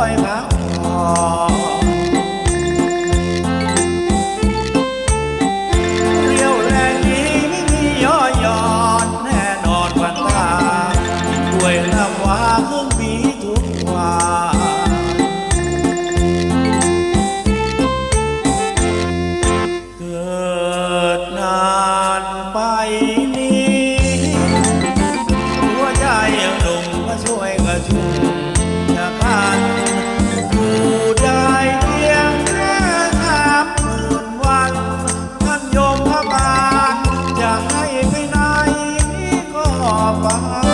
อยพักผ่อนเรียวแรงนี้ไม่มีย่อหย่อนแน่นอนวันตาด้วยน้ำว่าเครื่องมีทุกวันเกิดนานไปา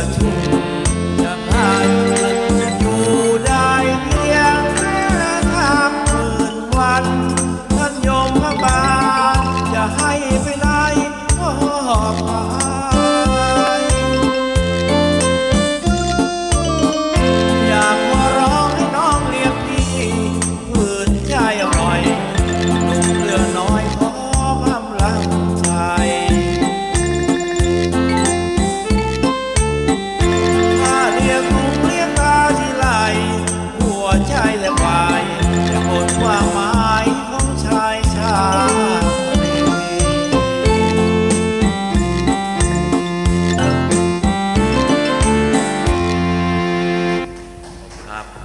à toi. ความหมาย